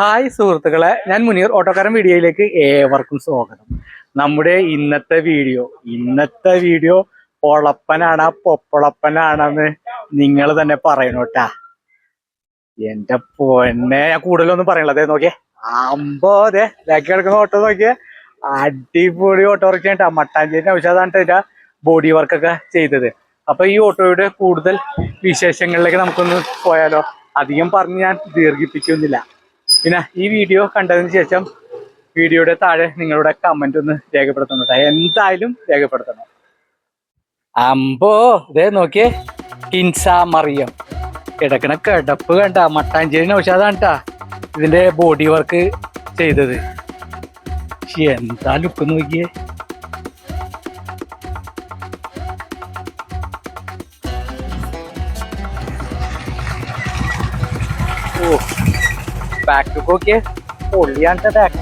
Hi സുഹൃത്തുക്കളെ ഞാൻ മുനീർ ഓട്ടോക്കാരൻ വീഡിയോയിലേക്ക് ഏവർക്കും സ്വാഗതം. നമ്മുടെ ഇന്നത്തെ വീഡിയോ ഇന്നത്തെ വീഡിയോ പൊളപ്പനാണ് പൊപ്പളപ്പനാണെന്ന് നിങ്ങൾ തന്നെ പറയണോട്ടാ എന്റെ പൊന്നെ ഞാൻ കൂടുതലൊന്നും പറയണില്ല. അതെ നോക്കിയേ അമ്പോ അതെ ബാക്കി കിടക്കുന്ന ഓട്ടോ നോക്കിയേ. അടിപൊളി ഓട്ടോറിക്ഷ കേട്ടാ മട്ടാഞ്ചേരി ഔഷധാണ് ഇതിന്റെ ബോഡി വർക്കൊക്കെ ചെയ്തത്. അപ്പൊ ഈ ഓട്ടോയുടെ കൂടുതൽ വിശേഷങ്ങളിലേക്ക് നമുക്കൊന്ന് പോയാലോ? അധികം പറഞ്ഞ് ഞാൻ ദീർഘിപ്പിക്കുന്നില്ല. പിന്നെ ഈ വീഡിയോ കണ്ടതിന് ശേഷം വീഡിയോയുടെ താഴെ നിങ്ങളുടെ കമന്റ് ഒന്ന് രേഖപ്പെടുത്തണം കേട്ടോ. എന്തായാലും രേഖപ്പെടുത്തണം. അമ്പോ ഇതേ നോക്കിയേ കിൻസ മറിയം. കിടക്കണ കിടപ്പ് കണ്ട മട്ടാഞ്ചേരി നൗഷാദാണ് കേട്ടാ ഇതിന്റെ ബോഡി വർക്ക് ചെയ്തത്. എന്താ ലുക്ക് നോക്കിയേ. ഓ. ബാക്ക് നോക്കിയേ പൊള്ളിയാണ് ബാക്ക്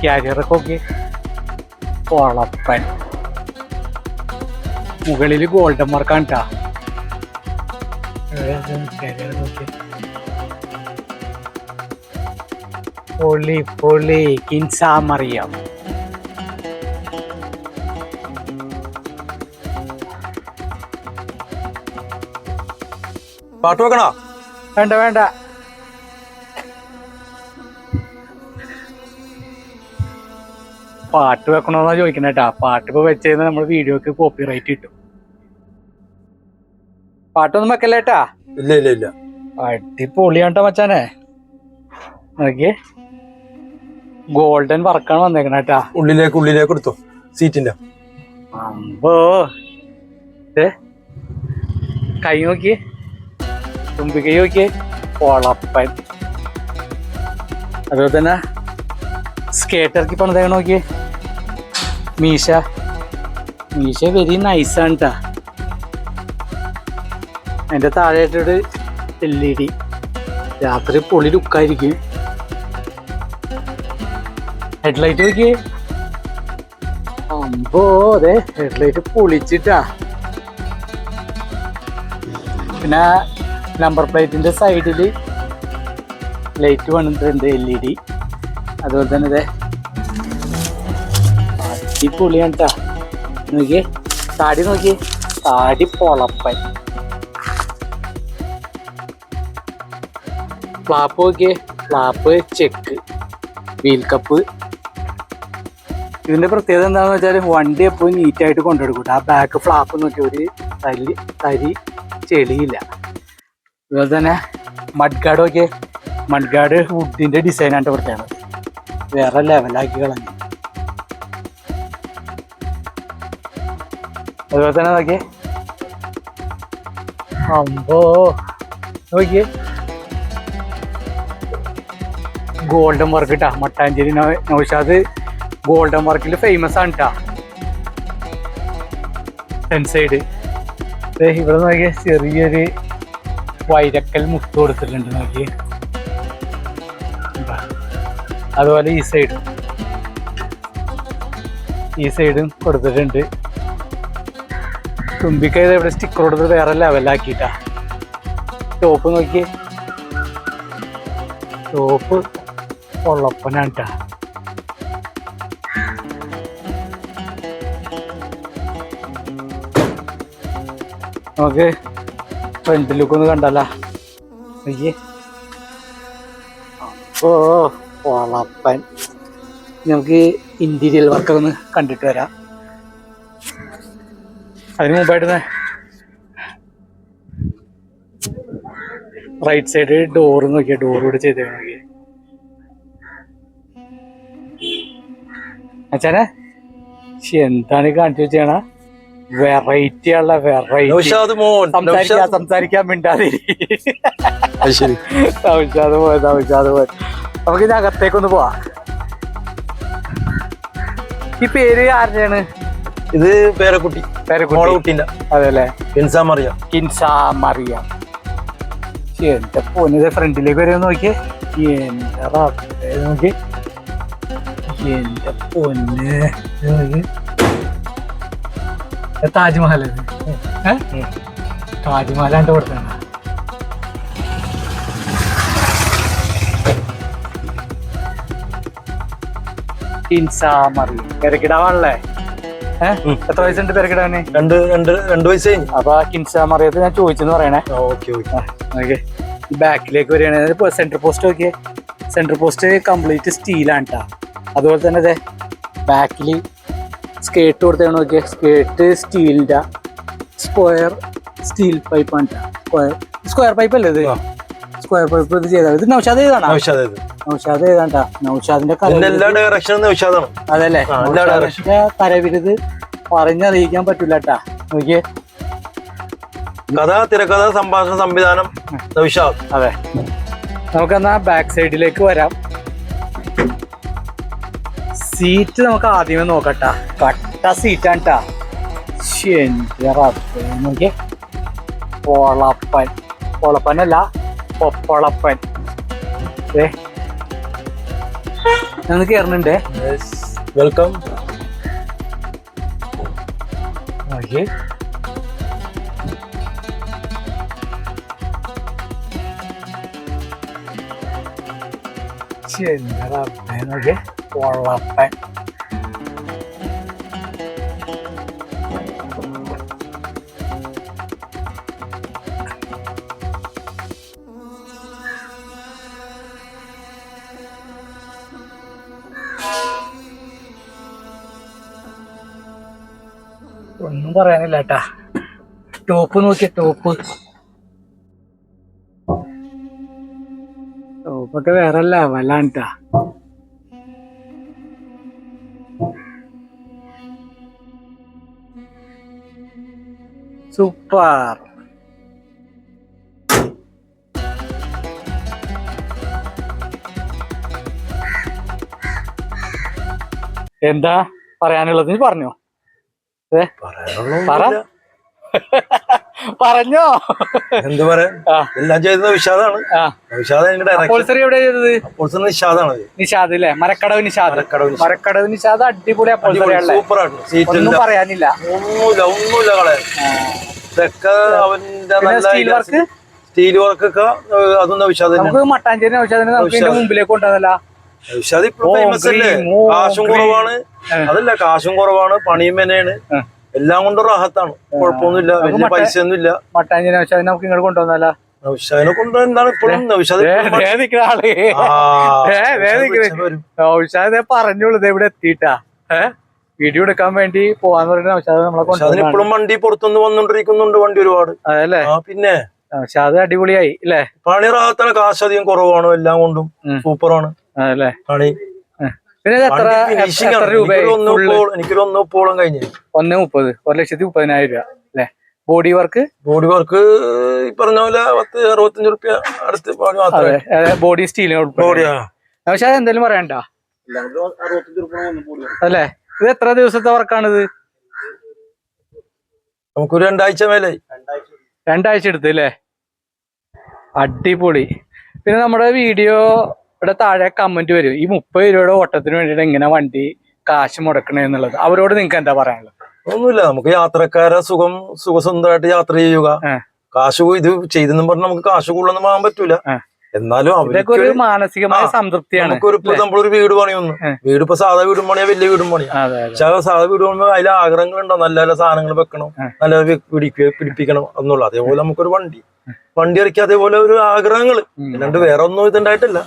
ക്യാരിയറൊക്കെ നോക്കി പൊളപ്പൻ മുകളിൽ ഗോൾഡൻ മാർക്കാണ് ട്ടാ. carrier നോക്കിയേ. പൊളി പൊളി കിൻസാമറിയാം. പാട്ട് വെക്കണോ? വേണ്ട വേണ്ട. പാട്ട് വെക്കണോന്നാ ചോദിക്കണ കേട്ടാ പാട്ട് ഇപ്പൊ വെച്ചത് നമ്മൾ വീഡിയോക്ക് കോപ്പി റൈറ്റ് കിട്ടും പാട്ടൊന്നും വെക്കല്ലേട്ടാ ഇല്ല ഇല്ല ഇല്ല. അടിപൊളിയാട്ടോ മച്ചാനെ. നോക്കിയേ. ഗോൾഡൻ വർക്കാണ് വന്നേക്കണ കേട്ടാ ഉള്ളിലേക്ക് ഉള്ളിലേക്ക് എടുത്തു. സീറ്റിന്റെ. അമ്പോ. കൈ നോക്കിയേ കൈ നോക്കിയേ പൊളപ്പൻ. അതുപോലെ തന്നെ സ്കേറ്റർക്ക് പണിതേക്കണ നോക്കിയേ മീശ. മീശ വെരി നൈസാണ് എന്റെ താഴെ താഴെയായിട്ടൊരു എൽ ഇ ഡി. രാത്രി പൊളി ലുക്കായിരിക്കും ഹെഡ്ലൈറ്റ് നോക്കിയേ. അമ്പോ അതെ ഹെഡ്ലൈറ്റ് പൊളിച്ചിട്ടാ. പിന്നെ നമ്പർ പ്ലേറ്റിന്റെ സൈഡിൽ ലൈറ്റ് വന്നിട്ടുണ്ട് എൽ ഇ ഡി അതുപോലെ തന്നെ ഇതേ അടിപൊളിയാണ് ട്ടാ നോക്കിയേ താടി നോക്കിയേ താടി പൊളപ്പൻ. ഫ്ലാപ്പ് നോക്കിയേ ഫ്ലാപ്പ് ചെക്ക് വീൽ കപ്പ് ഇതിന്റെ പ്രത്യേകത എന്താണെന്ന് വെച്ചാൽ വണ്ടി എപ്പോഴും നീറ്റായിട്ട് കൊണ്ടെടുക്കും ആ ബാക്ക് ഫ്ലാപ്പ് നോക്കി ഒരു തരി തരി ചെളിയില്ല. അതുപോലെ തന്നെ മഡ്ഗാർഡ് ഒക്കെ മഡ്ഗാർഡ് വുഡിന്റെ ഡിസൈനായിട്ട് പ്രത്യേകത വേറെ ലെവലാക്കി കളഞ്ഞു. അതുപോലെ തന്നെ നോക്കിയേ. അമ്പോ നോക്കിയേ. ഗോൾഡൻ വർക്ക് ഇട്ടാ. മട്ടാഞ്ചേരി നൗഷാദ് ഗോൾഡൻ വർക്കിൽ ഫേമസ് ആണ് സൈഡ് ഇവിടെ നോക്കിയ ചെറിയൊരു വൈരക്കൽ മുത്ത് കൊടുത്തിട്ടുണ്ട് നോക്കി അതുപോലെ ഈ സൈഡ് ഈ സൈഡും കൊടുത്തിട്ടുണ്ട്. തുമ്പിക്കൈത് ഇവിടെ സ്റ്റിക്കർ കൊടുത്ത് വേറെ ലെവലാക്കിട്ടാ ടോപ്പ് നോക്കി ടോപ്പ് പൊള്ളപ്പനാണ് ട്ടാ. നമുക്ക് ഫ്രണ്ട് ലുക്ക് ഒന്ന് കണ്ടല്ല നോക്കിയേ. ഓ വളപ്പൻ. നമുക്ക് ഇന്റീരിയൽ വർക്ക് ഒന്ന് കണ്ടിട്ട് വരാം. അതിന് മുമ്പായിട്ട് റൈറ്റ് സൈഡ് ഡോർ നോക്കിയ ഡോർ കൂടെ ചെയ്ത് നോക്കിയേ. അച്ഛനെ എന്താണ് കാണിച്ചു വെച്ചാണ് വെറൈറ്റി ഉള്ള വെറൈറ്റി നൗഷാദ് സംസാരിക്കാൻ നൗഷാദ് സംസാരിക്കാൻ മിണ്ടാതെ തമിഴ്ചാത് പോയി തമിഴ്ചാത് പോയി നമുക്ക് ഇനി അകത്തേക്കൊന്ന് പോവാ. ഈ പേര് ആരുടെയാണ്? ഇത് പേരക്കുട്ടി. പേരക്കുട്ടി. അതെല്ലേ? എൻസാം മറിയ. കിൻസാ മറിയ. എന്റെ പൊന്നിത് ഫ്രണ്ടിലേക്ക് വരെ നോക്കിയേ. എന്റെ നോക്കി എന്റെ പൊന്ന് ഇത് നോക്ക്. താജ്മഹൽ ഏ? താജ്മഹലാണ്ട് കൊടുത്താണ് പെരക്കിടാവാണല്ലേ. എത്ര വയസ്സുണ്ട് പെരക്കിടാവിന് രണ്ട് രണ്ട് രണ്ട് വയസ്സ് കഴിഞ്ഞു. അപ്പൊ കിൻസാമറിയത്ത് ഞാൻ ചോദിച്ചെന്ന് പറയണേ. Okay okay. ബാക്കിലേക്ക് വരികയാണെങ്കിൽ സെന്റർ പോസ്റ്റ് നോക്കിയേ. സെന്റർ പോസ്റ്റ് കംപ്ലീറ്റ് സ്റ്റീലാണ് കേട്ടോ അതുപോലെ തന്നെ അതെ ബാക്കിൽ സ്കേർട്ട് കൊടുത്തേ നോക്കിയാൽ സ്കേർട്ട് സ്റ്റീലിന്റെ സ്ക്വയർ സ്റ്റീൽ പൈപ്പാണ് സ്ക്വയർ സ്ക്വയർ പൈപ്പ് അല്ലേ ഇത്? സ്ക്വയർ പൈപ്പ് ഇത് ചെയ്താൽ ഇത് നൗഷാദ് ഏതാണ് നൗഷാദ് ഏതാണ്ടാ നൗഷാദിന്റെ അതല്ലേ? തരവിരുത് എല്ലാ നൗഷാദിന്റെ കരവിരുത് പറഞ്ഞറിയിക്കാൻ പറ്റൂല കേട്ടാ നോക്കിയേ. കഥ തിരക്കഥ സംഭാഷണ സംവിധാനം നൗഷാദ്. അതെ. നമുക്കെന്നാ ബാക്ക് സൈഡിലേക്ക് വരാം. സീറ്റ് നമുക്ക് ആദ്യമേ നോക്കട്ടാ. കട്ട സീറ്റാണ് ട്ടാ. ശ്ശെ, എന്റെ റബ്ബേ. നോക്കിയേ. പൊളപ്പൻ. പൊളപ്പനല്ല പൊപ്പളപ്പൻ. ഏ ഞാൻ കയറുന്നുണ്ടേ വെൽക്കം ശ്ശെ, എന്റെ പൊളപ്പൻ ഒന്നും പറയാനില്ല കേട്ടാ ടോപ്പ് നോക്കിയ ടോപ്പ് ടോപ്പൊക്കെ വേറെ അല്ല ട്ടാ സൂപ്പർ എന്താ പറയാനുള്ളത്? നീ പറഞ്ഞോ. ഏ? പറ. പറഞ്ഞോ? എന്ത് പറയാ? എല്ലാം ചെയ്തത് വിഷാദാണ്. വിഷാദം നിഷാദാണ് നിഷാദ് അല്ലേ മരക്കടവ് നിഷാദ്. മരക്കടവ് നിഷാദ്. അടിപൊളി ഒന്നും പറയാനില്ല. ഒന്നുമില്ല ഒന്നുമില്ല കളയാൻ ഇതൊക്കെ അവന്റെ സ്റ്റീൽ വർക്ക് സ്റ്റീൽ വർക്കൊക്കെ അതും നൗഷാദ് തന്നെയാണ്. നമുക്ക് മട്ടാഞ്ചേരി നൗഷാദിനെ നമുക്ക് മുമ്പിലേക്ക് കൊണ്ടുവന്നല്ല. വിഷാദ് ഇപ്പൊ ഫേമസ് അല്ലേ? കാശും കുറവാണ്. അതല്ല കാശും കുറവാണ് പണിയും മെനയാണ്. എല്ലാം കൊണ്ടും റാഹത്താണ്. കുഴപ്പമൊന്നുമില്ല. വലിയ പൈസ ഒന്നുമില്ല മട്ടാഞ്ചിനെ നൗഷാദിനെ നമുക്ക് ഇങ്ങോട്ട് കൊണ്ടുവന്നല്ല നൗഷാദിനെ കൊണ്ട് എന്താണ്? ഇപ്പോഴും നൗഷാദ് പറഞ്ഞോളൂ ഇവിടെ എത്തിയിട്ടാ. ഏഹ് വീഡിയോ എടുക്കാൻ വേണ്ടി പോവാന്ന് നൗഷാദ് നമ്മളെ ഇപ്പോഴും വണ്ടി പുറത്തുനിന്ന് വന്നോണ്ടിരിക്കുന്നുണ്ട് വണ്ടി ഒരുപാട്. അതല്ലേ പിന്നെ? നൗഷാദ് അടിപൊളിയായി അല്ലേ പണി റാഹത്താണ്. കാശ് അധികം കുറവാണ്. എല്ലാം കൊണ്ടും സൂപ്പറാണ്. അതല്ലേ പണി പിന്നെ എത്ര എനിക്കൊരു ഒന്ന് ഫുള്ള് ഇപ്പോൾ- എനിക്കൊരു ഒന്ന് പോളം കഴിഞ്ഞു. ഒന്ന് മുപ്പത്. ഒരു ലക്ഷത്തി മുപ്പതിനായിരം രൂപ അല്ലെ? ബോഡി വർക്ക് ബോഡി വർക്ക് പറഞ്ഞ പോലെ പത്ത് അറുപത്തഞ്ച് റുപ്യ അടുത്ത് ബോഡി സ്റ്റീലിന് ബോഡിയാ പക്ഷെ എന്തെങ്കിലും പറയണ്ട? അല്ലേ? ഇത് എത്ര ദിവസത്തെ വർക്കാണിത് നമുക്കൊരു രണ്ടാഴ്ച മേലെ. രണ്ടാഴ്ച. എടുത്ത് അല്ലേ? അടിപൊളി. പിന്നെ നമ്മുടെ വീഡിയോയുടെ താഴെ കമന്റ് വരും. ഈ മുപ്പത് രൂപയുടെ ഓട്ടത്തിന് വേണ്ടിയിട്ട് എങ്ങനെ വണ്ടി കാശ് മുടക്കണെന്നുള്ളത് അവരോട് നിങ്ങൾക്ക് എന്താ പറയാനുള്ളത്? ഒന്നുമില്ല നമുക്ക് യാത്രക്കാരെ സുഖം സുഖസുന്ദരമായിട്ട് യാത്ര ചെയ്യുക. കാശ് ഇത് ചെയ്തെന്നും പറഞ്ഞാൽ നമുക്ക് കാശ് കൂടുതലൊന്നും പോകാൻ പറ്റൂല. എന്നാലും ഒരു മാനസികമായ സംതൃപ്തിയാണ്. നമുക്കൊരു ഇപ്പൊ നമ്മളൊരു വീട് പണിയൊന്നു. വീട് ഇപ്പൊ സാധാ വീടും പണിയാ വലിയ വീടും പണിയാ. പക്ഷെ സാധാ വീട് പണിയുമ്പോ അതിൽ ആഗ്രഹങ്ങളുണ്ടോ നല്ല നല്ല സാധനങ്ങൾ വെക്കണം. നല്ല പിടിക്കുക പിടിപ്പിക്കണം എന്നുള്ളത്. അതേപോലെ നമുക്കൊരു വണ്ടി. വണ്ടി ഇറക്കി അതേപോലെ ഒരു ആഗ്രഹങ്ങൾ. അല്ലാണ്ട് വേറെ ഒന്നും ഇതുണ്ടായിട്ടില്ല.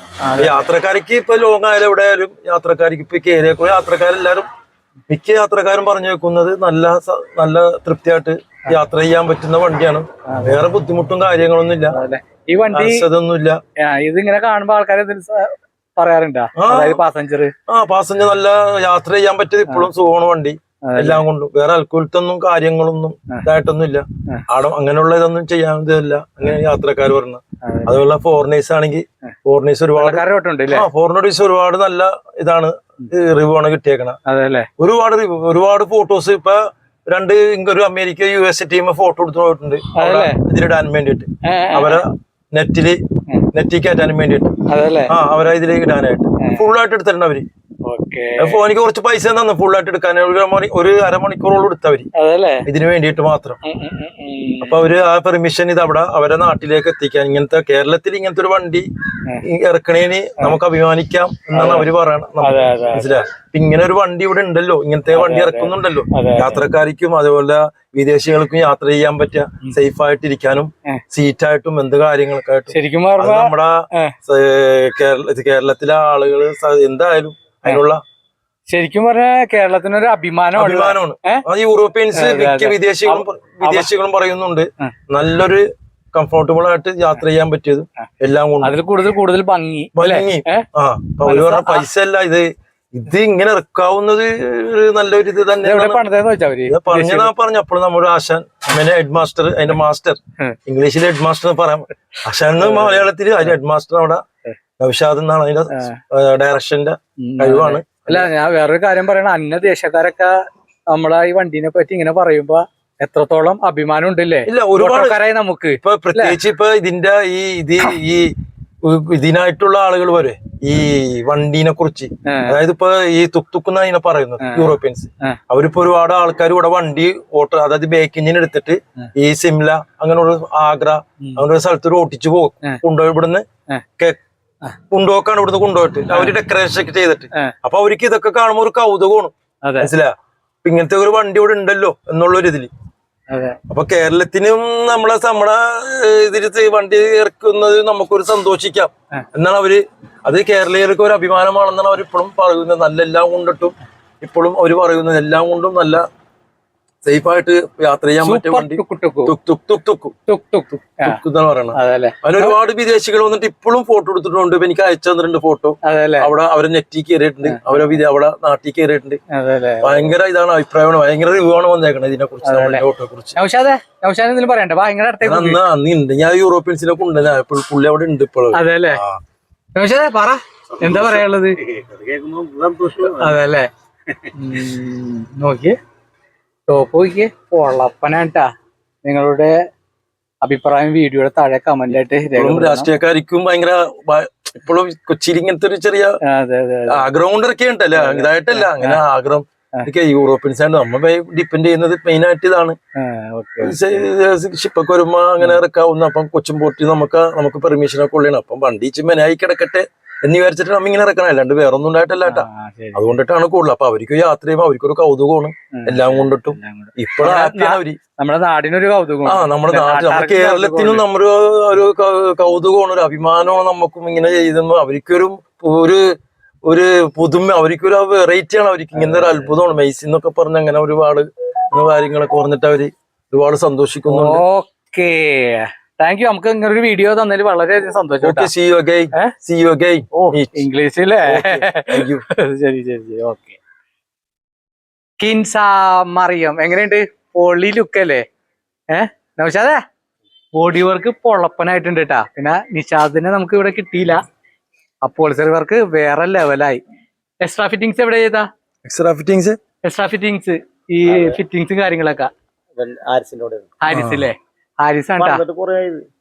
യാത്രക്കാർക്ക് ഇപ്പൊ ലോങ് ആയാലും എവിടെ ആയാലും യാത്രക്കാർക്ക് ഇപ്പൊ കയറിയേക്കും യാത്രക്കാരെല്ലാരും മിക്ക യാത്രക്കാരും പറഞ്ഞു വെക്കുന്നത് നല്ല നല്ല തൃപ്തിയായിട്ട് യാത്ര ചെയ്യാൻ പറ്റുന്ന വണ്ടിയാണ്. വേറെ ബുദ്ധിമുട്ടും കാര്യങ്ങളൊന്നും ഇല്ല ഈ വണ്ടി ഇതൊന്നുമില്ല ഇതിങ്ങനെ കാണുമ്പോ ആൾക്കാരെ പറയാറുണ്ടോ. പാസഞ്ചർ ആ പാസഞ്ചർ നല്ല യാത്ര ചെയ്യാൻ പറ്റിയത് ഇപ്പോഴും സുഖമാണ് വണ്ടി. എല്ലാം കൊണ്ടും. വേറെ അൽക്കുലത്തൊന്നും കാര്യങ്ങളൊന്നും ഇതായിട്ടൊന്നും ഇല്ല ആട അങ്ങനെയുള്ള ഇതൊന്നും ചെയ്യാൻ ഇതല്ല. അങ്ങനെ യാത്രക്കാർ പറഞ്ഞു. അതുപോലെ ഫോറിനേഴ്സ് ആണെങ്കിൽ ഫോറിനേഴ്സ് ഒരുപാട് ഫോറിനേഴ്സ് ഒരുപാട് നല്ല ഇതാണ് റിവ്യൂ ആണ് കിട്ടിയേക്കണ. ഒരുപാട് റിവ്യൂ ഒരുപാട് ഫോട്ടോസ് ഇപ്പൊ രണ്ട് ഒരു America U S team photo എടുത്തു പോയിട്ടുണ്ട്. ഇതിലിടാൻ വേണ്ടിയിട്ട്. അവരെ നെറ്റിൽ. നെറ്റിൽ കയറ്റാനും വേണ്ടിയിട്ട്. ആ അവരെ ഇതിലേക്ക് ഇടാനായിട്ട്. ഫുൾ ആയിട്ട് എടുത്തിട്ടുണ്ട് അവർ. എനിക്ക് കുറച്ച് പൈസ തന്നു. ആയിട്ട് എടുക്കാൻ ഒരു ഒരു അരമണിക്കൂറോളം എടുത്തവര് ഇതിനു വേണ്ടിയിട്ട് മാത്രം. അപ്പൊ അവർ ആ പെർമിഷൻ ഇത് അവിടെ അവരെ നാട്ടിലേക്ക് എത്തിക്കാൻ ഇങ്ങനത്തെ കേരളത്തിൽ ഇങ്ങനത്തെ ഒരു വണ്ടി ഇറക്കണേന് നമുക്ക് അഭിമാനിക്കാം എന്നാണ് അവർ അതെ. മനസ്സിലായോ? ഇങ്ങനെ ഒരു വണ്ടി ഇവിടെ ഉണ്ടല്ലോ. ഇങ്ങനത്തെ വണ്ടി ഇറക്കുന്നുണ്ടല്ലോ. യാത്രക്കാർക്കും അതുപോലെ വിദേശികൾക്കും യാത്ര ചെയ്യാൻ പറ്റുക സേഫ് ആയിട്ട് ഇരിക്കാനും. സീറ്റായിട്ടും എന്ത് കാര്യങ്ങളൊക്കെ ആയിട്ടും ശരിക്കും നമ്മുടെ കേരളത്തിലെ ആളുകൾ എന്തായാലും അതിനുള്ള ശരിക്കും പറഞ്ഞാൽ കേരളത്തിനൊരു ഒരു അഭിമാനമാണ്? അത് യൂറോപ്യൻസ് മിക്ക വിദേശികളും വിദേശികളും പറയുന്നുണ്ട് നല്ലൊരു കംഫർട്ടബിൾ ആയിട്ട് യാത്ര ചെയ്യാൻ പറ്റിയത് എല്ലാം കൊണ്ട്. അതിൽ കൂടുതൽ കൂടുതൽ ഭംഗി ഭംഗി. ആ അപ്പൊ അവർ പറഞ്ഞ പൈസ അല്ല ഇത് ഇത് ഇങ്ങനെ ഇറക്കാവുന്നത് നല്ലൊരു ഇത് തന്നെ പറഞ്ഞതാ പറഞ്ഞ അപ്പോൾ നമ്മുടെ ആശാൻ അങ്ങനെ ഹെഡ് മാസ്റ്റർ അതിന്റെ മാസ്റ്റർ. ഇംഗ്ലീഷിൽ ഹെഡ് മാസ്റ്റർ പറയാം. ആശാൻ എന്ന് മലയാളത്തിൽ അതിന്റെ ഹെഡ് മാസ്റ്റർ അവിടെ നൗഷാദ് എന്നാണ് അതിന്റെ ഡയറക്ഷന്റെ കഴിവാണ്. അല്ല ഞാൻ വേറൊരു കാര്യം പറയണ. അന്യ ദേശക്കാരൊക്കെ നമ്മളെ ഈ വണ്ടീനെ പറ്റി ഇങ്ങനെ പറയുമ്പോ എത്രത്തോളം അഭിമാനം ഉണ്ടല്ലേ? ഇല്ല ഒരുപാട് നമുക്ക്. ഇപ്പൊ പ്രത്യേകിച്ച് ഇപ്പൊ ഇതിന്റെ ഈ ഇത് ഈ ഇതിനായിട്ടുള്ള ആളുകൾ വരെ ഈ വണ്ടീനെ കുറിച്ച്. അതായത് ഇപ്പൊ ഈ തുക് തുക്ക് എന്നാ ഇതിനെ പറയുന്നത് യൂറോപ്യൻസ്. അവരിപ്പോ ഒരുപാട് ആൾക്കാർ ഇവിടെ വണ്ടി ഓട്ടോ അതായത് ബേക്ക് എഞ്ചിൻ എടുത്തിട്ട് ഈ സിംല അങ്ങനെയുള്ള ആഗ്ര അങ്ങനെയുള്ള സ്ഥലത്ത് ഓട്ടിച്ചു പോകും. കൊണ്ടുപോയി ഇവിടുന്ന് കൊണ്ടുപോക്കാണ് ഇവിടുന്ന് കൊണ്ടുപോയിട്ട്. അവർ ഡെക്കറേഷൻ ഒക്കെ ചെയ്തിട്ട്. അപ്പൊ അവർക്ക് ഇതൊക്കെ കാണുമ്പോൾ ഒരു കൗതുകമാണ്. മനസ്സിലാ? ഇങ്ങനത്തെ ഒരു വണ്ടി ഇവിടെ ഉണ്ടല്ലോ എന്നുള്ള ഒരു ഇതിൽ. അപ്പൊ കേരളത്തിനും നമ്മളെ നമ്മുടെ ഇതിൽ ഇതിൽ വണ്ടി ഇറക്കുന്നത് നമുക്കൊരു സന്തോഷിക്കാം. എന്നാണ് അവർ അത് കേരളീയർക്ക് ഒരു അഭിമാനമാണെന്നാണ് അവർ ഇപ്പോഴും പറയുന്നത്. നല്ല എല്ലാം കൊണ്ടിട്ടും ഇപ്പോഴും അവർ പറയുന്നത്. എല്ലാം കൊണ്ടും നല്ല സേഫ് ആയിട്ട് യാത്ര ചെയ്യാൻ പറ്റിയ വണ്ടി ഒരുപാട് വിദേശികൾ വന്നിട്ട് ഇപ്പോഴും ഫോട്ടോ എടുത്തിട്ടുണ്ട്. ഇപ്പൊ എനിക്ക് അയച്ചു തന്നിട്ടുണ്ട് ഫോട്ടോ അവിടെ അവരെ നെറ്റിൽ കയറിയിട്ടുണ്ട് അവരെ അവിടെ നാട്ടിൽ കയറിയിട്ടുണ്ട് ഭയങ്കര ഇതാണ് അഭിപ്രായമാണ്. ഭയങ്കര റിവ്യൂ ആണ് വന്നേക്കണത് ഇതിനെ കുറിച്ച് ഓട്ടോയെ കുറിച്ച് നൗഷാദെ നൗഷാദ് എന്തെങ്കിലും പറയണ്ട. ഭയങ്കര അന്ന് അന്ന് ഉണ്ട് ഞാൻ യൂറോപ്യൻസിനൊക്കെ ഉണ്ട് ഞാൻ പുള്ളി അവിടെ ഉണ്ട് ഇപ്പോഴും പറ. എന്താ പറയാനുള്ളത്? അതെ അല്ലേ നോക്കിയേ. ടോപ്പ് നോക്കിയേ. പൊള്ളപ്പനാട്ടാ നിങ്ങളുടെ അഭിപ്രായം വീഡിയോയുടെ താഴെ കമന്റ് ആയിട്ട്. രാഷ്ട്രീയക്കാർക്കും ഭയങ്കര ഇപ്പോഴും കൊച്ചിയിൽ ഇങ്ങനത്തെ ഒരു ചെറിയ. ആഗ്രഹം കൊണ്ടൊക്കെ ഉണ്ടല്ലോ ഇതായിട്ടല്ല അങ്ങനെ ആഗ്രഹം എനിക്ക് യൂറോപ്യൻസ് ആണ് നമ്മൾ ഡിപ്പെൻഡ് ചെയ്യുന്നത് മെയിൻ ആയിട്ട് ഇതാണ്. ഷിപ്പൊക്കെ വരുമ്പോ അങ്ങനെ ഇറക്കാവുന്ന അപ്പം കൊച്ചും പോട്ടി നമുക്ക് നമുക്ക് പെർമിഷൻ ഒക്കെ ഉള്ളതാണ്. അപ്പം വണ്ടി മെനായി കിടക്കട്ടെ എന്ന് വിചാരിച്ചിട്ട് നമ്മ ഇങ്ങനെ ഇറക്കണം അല്ലാണ്ട് വേറെ ഒന്നും ഉണ്ടായിട്ടല്ല കേട്ടാ. ആ, അതുകൊണ്ടിട്ടാണ് കൂടുതൽ. അപ്പൊ അവർക്ക് യാത്ര ചെയ്യുമ്പോൾ അവർക്കൊരു കൗതുകമാണ്. എല്ലാം കൊണ്ടിട്ടും. ഇപ്പോഴും ഹാപ്പിയാണ് അവർ. നമ്മുടെ നാടിനൊരു കൗതുകം ആ നമ്മുടെ നാട്ടിൽ നമ്മുടെ കേരളത്തിനും നമ്മുടെ ഒരു കൗതുകമാണ്. ഒരു അഭിമാനമാണ് നമുക്കും ഇങ്ങനെ ചെയ്തെന്ന് അവർക്കൊരു ഒരു ഒരു പുതുമ അവർക്കൊരു വെറൈറ്റിയാണ് അവർക്ക്. ഇങ്ങനെ ഒരു അത്ഭുതമാണ്. മെയ്സി എന്നൊക്കെ പറഞ്ഞ അങ്ങനെ ഒരുപാട് കാര്യങ്ങളൊക്കെ ഓർന്നിട്ട് അവർ ഒരുപാട് സന്തോഷിക്കുന്നുണ്ട്. ഓക്കേ. താങ്ക് യു നമുക്ക് ഇങ്ങനെ ഒരു വീഡിയോ തന്നതിൽ വളരെയധികം സന്തോഷം ഇംഗ്ലീഷിലേ? ശരി ശരി ശരി. ഓക്കെ കിൻസ മറിയം. എങ്ങനെയുണ്ട്? പൊളി ലുക്ക് അല്ലേ? ഏ? അതെ ബോഡി വർക്ക് പൊളപ്പനായിട്ടുണ്ട് കേട്ടാ പിന്നെ നിഷാദിനെ നമുക്ക് ഇവിടെ കിട്ടിയില്ല. അപ്പോൾസറി വർക്ക് വേറെ ലെവലായി എക്സ്ട്രാ ഫിറ്റിംഗ്സ് എവിടെ ചെയ്താ? എക്സ്ട്രാ ഫിറ്റിംഗ്സ് എക്സ്ട്രാ ഫിറ്റിംഗ്സ് ഈ ഫിറ്റിംഗ്സും കാര്യങ്ങളൊക്കെ. ഹാരിസ് അല്ലേ ഹാരിസ്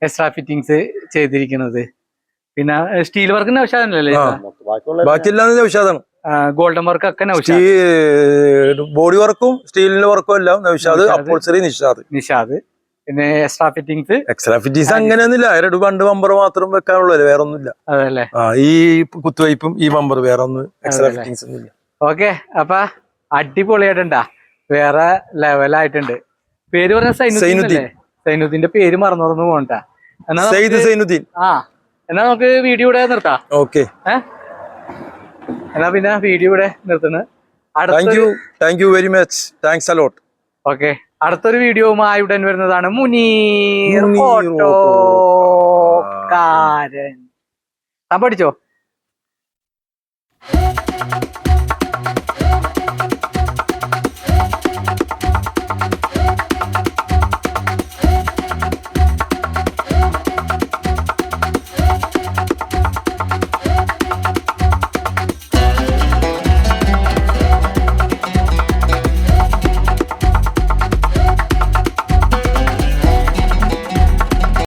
എക്സ്ട്രാ ഫിറ്റിംഗ്സ് ചെയ്തിരിക്കുന്നത്. പിന്നെ സ്റ്റീൽ വർക്ക്. ബാക്കിയെല്ലാം നൗഷാദാണ് ഗോൾഡൻ വർക്ക് ഒക്കെ നൗഷാദ് ബോഡി വർക്കും സ്റ്റീലിന്റെ വർക്കും എല്ലാം നൗഷാദ് നൗഷാദ്. അപ്പോൾസറി നിഷാദ്. നിഷാദ്. പിന്നെ എക്സ്ട്രാ ഫിറ്റിംഗ്സ് എക്സ്ട്രാ ഫിറ്റിംഗ്സ് അങ്ങനെയൊന്നുമില്ല. രണ്ട് ബണ്ട് ബമ്പർ മാത്രം വെക്കാനുള്ളൂ വേറെ ഒന്നുമില്ല അതല്ലേ ഈ കുത്തുവയ്പ്പും ഈ ബമ്പർ വേറെ ഒന്നും എക്സ്ട്രാ ഫിറ്റിംഗ്സ് ഒന്നുമില്ല ഓക്കെ അപ്പൊ അടിപൊളിയായിട്ടുണ്ടാ. വേറെ ലെവലായിട്ടുണ്ട് പേര് പറഞ്ഞ സൈനുദ്ദീൻ സൈനുദ്ദീന്റെ പേര് മറന്നു മറന്നു പോകണ്ട. എന്നാ സൈനുദ്ദീൻ. ആ എന്നാ നമുക്ക് വീഡിയോ ഇവിടെ നിർത്താം. ഓക്കെ എന്നാ പിന്നെ വീഡിയോ ഇവിടെ നിർത്തുന്നു. Thank you thank you very much thanks a lot okay അടുത്തൊരു വീഡിയോവുമായി ഉടൻ വരുന്നതാണ് മുനീർ കാരൻ താൻ പഠിച്ചോ?